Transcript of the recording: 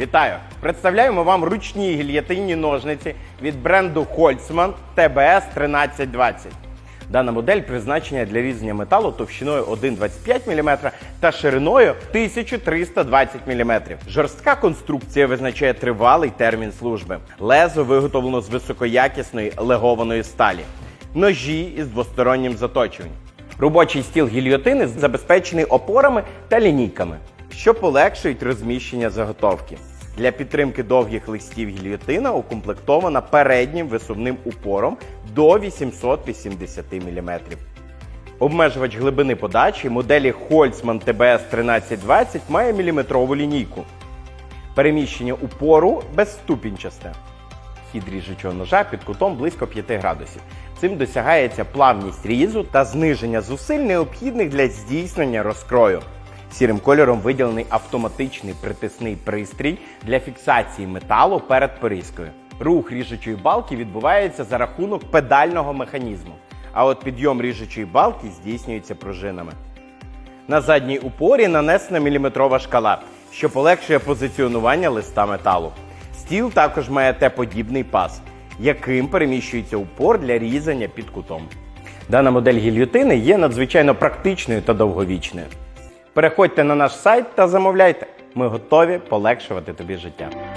Вітаю! Представляємо вам ручні гільйотинні ножниці від бренду Holtzmann TBS 1320. Дана модель призначена для різання металу товщиною 1,25 мм та шириною 1320 мм. Жорстка конструкція визначає тривалий термін служби. Лезо виготовлено з високоякісної легованої сталі. Ножі із двостороннім заточуванням. Робочий стіл гільйотини забезпечений опорами та лінійками, що полегшують розміщення заготовки. Для підтримки довгих листів гільйотина укомплектована переднім висувним упором до 880 мм. Обмежувач глибини подачі моделі Holtzmann TBS 1320 має міліметрову лінійку. Переміщення упору безступінчасте. Хід ріжучого ножа під кутом близько 5 градусів. Цим досягається плавність різу та зниження зусиль, необхідних для здійснення розкрою. Сірим кольором виділений автоматичний притисний пристрій для фіксації металу перед порізкою. Рух ріжучої балки відбувається за рахунок педального механізму, а от підйом ріжучої балки здійснюється пружинами. На задній упорі нанесена міліметрова шкала, що полегшує позиціонування листа металу. Стіл також має Т-подібний паз, яким переміщується упор для різання під кутом. Дана модель гільйотини є надзвичайно практичною та довговічною. Переходьте на наш сайт та замовляйте. Ми готові полегшувати тобі життя.